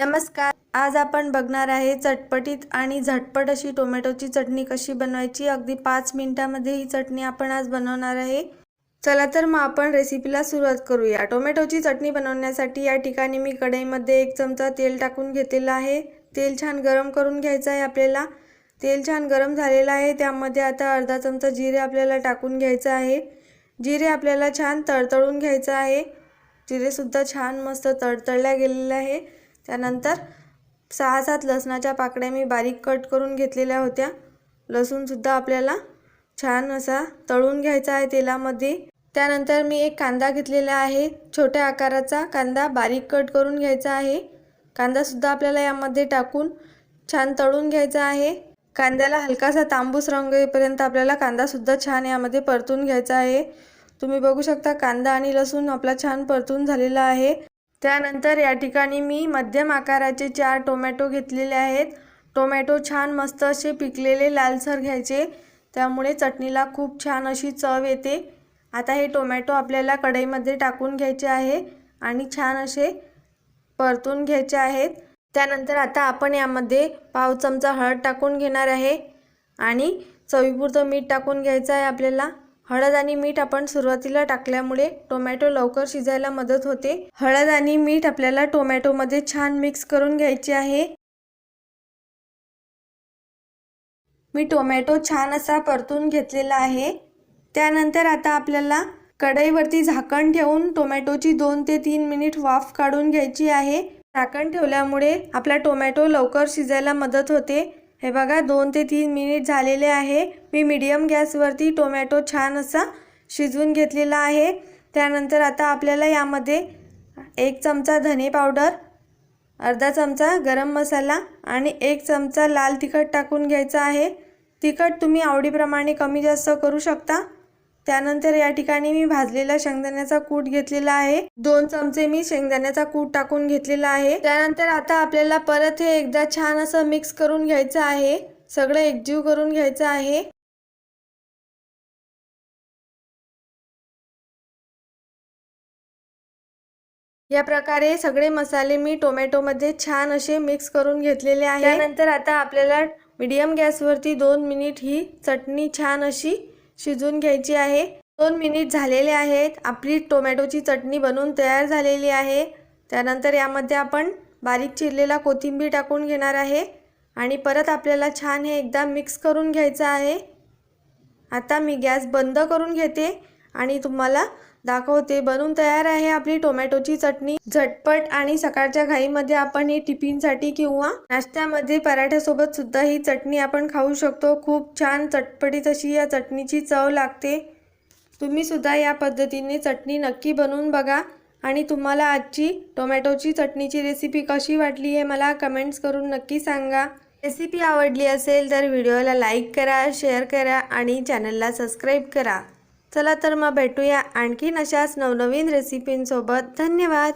नमस्कार. आज आपण बघणार आहे चटपटीत आणि झटपट अशी टोमॅटोची चटणी कशी बनवायची. अगदी पाच मिनिटामध्ये ही चटणी आपण आज बनवणार आहे. चला तर मग आपण रेसिपीला सुरुवात करूया. टोमॅटोची चटणी बनवण्यासाठी या ठिकाणी मी कढईमध्ये एक चमचा तेल टाकून घेतलेलं आहे. तेल छान गरम करून घ्यायचं आहे आपल्याला. तेल छान गरम झालेलं आहे. त्यामध्ये आता अर्धा चमचा जिरे आपल्याला टाकून घ्यायचं आहे. जिरे आपल्याला छान तळतळून घ्यायचं आहे. जिरेसुद्धा छान मस्त तळतळल्या गेलेलं आहे. त्यानंतर सहा सात लसणाच्या पाकळ्या मी बारीक कट करून घेतलेल्या होत्या. लसूणसुद्धा आपल्याला छान असा तळून घ्यायचा आहे तेलामध्ये. त्यानंतर मी एक कांदा घेतलेला आहे. छोट्या आकाराचा कांदा बारीक कट करून घ्यायचा आहे. कांदासुद्धा आपल्याला यामध्ये टाकून छान तळून घ्यायचा आहे. कांद्याला हलकासा तांबूस रंग येईपर्यंत आपल्याला कांदासुद्धा छान यामध्ये परतून घ्यायचा आहे. तुम्ही बघू शकता कांदा आणि लसूण आपला छान परतून झालेला आहे. त्यानंतर या ठिकाणी मी मध्यम आकाराचे चार टोमॅटो घेतलेले आहेत. टोमॅटो छान मस्त असे पिकलेले लालसर घ्यायचे. त्यामुळे चटणीला खूप छान अशी चव येते. आता हे टोमॅटो आपल्याला कढईमध्ये टाकून घ्यायचे आहे आणि छान असे परतून घ्यायचे आहेत. त्यानंतर आता आपण यामध्ये पाव चमचा हळद टाकून घेणार आहे आणि चवीपुरतं मीठ टाकून घ्यायचं आहे आपल्याला. हळद आणि मीठ आपण सुरुवातीला टाकल्यामुळे टोमॅटो लवकर शिजायला मदत होते. हळद आणि मीठ आपल्याला टोमॅटोमध्ये छान मिक्स करून घ्यायचे आहे. मी टोमॅटो छान असा परतून घेतलेला आहे. त्यानंतर आता आपल्याला कढईवरती झाकण ठेवून टोमॅटोची दोन ते तीन मिनिट वाफ काढून घ्यायची आहे. झाकण ठेवल्यामुळे आपला टोमॅटो लवकर शिजायला मदत होते. हे बघा दोन ते तीन मिनिट झालेले आहे. मी मीडियम गॅसवरती टोमॅटो छान असा शिजवून घेतलेला आहे. त्यानंतर आता आपल्याला यामध्ये एक चमचा धने पावडर अर्धा चमचा गरम मसाला आणि एक चमचा लाल तिखट टाकून घ्यायचा आहे. तिखट तुम्ही आवडीप्रमाणे कमी जास्त करू शकता. त्यानंतर या ठिकाणी मी भाजलेला शेंगदाण्याचा कूट घेतलेला आहे. दोन चमचे मी शेंगदाण्याचा कूट टाकून घेतलेला आहे. त्यानंतर आता आपल्याला परत हे एकदा छान असं मिक्स करून घ्यायचं आहे. सगळं एकजीव करून घ्यायचं आहे. या प्रकारे सगळे मसाले मी टोमॅटोमध्ये छान असे मिक्स करून घेतलेले आहे. त्यानंतर आता आपल्याला मीडियम गॅसवरती दोन मिनिट ही चटणी छान अशी शिजून घ्यायची आहे. दोन मिनिट झालेले आहेत. आपली टोमॅटोची चटणी बनवून तयार झालेली आहे. त्यानंतर यामध्ये आपण बारीक चिरलेला कोथिंबीर टाकून घेणार आहे. आणि परत आपल्याला छान हे एकदा मिक्स करून घ्यायचं आहे. आता मी गॅस बंद करून घेते आणि तुम्हाला दाखवते. बनून तयार आहे आपली टोमॅटोची चटणी. झटपट आणि सकाळच्या घाईमध्ये आपण ही टिफिनसाठी किंवा नाश्त्यामध्ये पराठ्यासोबत सुद्धा ही चटणी आपण खाऊ शकतो. खूप छान चटपटीत अशी या चटणीची चव लागते. तुम्ही सुद्धा या पद्धतीने चटणी नक्की बनवून बघा. आणि तुम्हाला आजची टोमॅटोची चटणीची रेसिपी कशी वाटली हे मला कमेंट्स करून नक्की सांगा. रेसिपी आवडली असेल तर व्हिडिओला लाईक करा शेअर करा आणि चॅनलला सबस्क्राईब करा. चला तर मग भेटूया आणखीन अशाच नवनवीन रेसिपींसोबत धन्यवाद.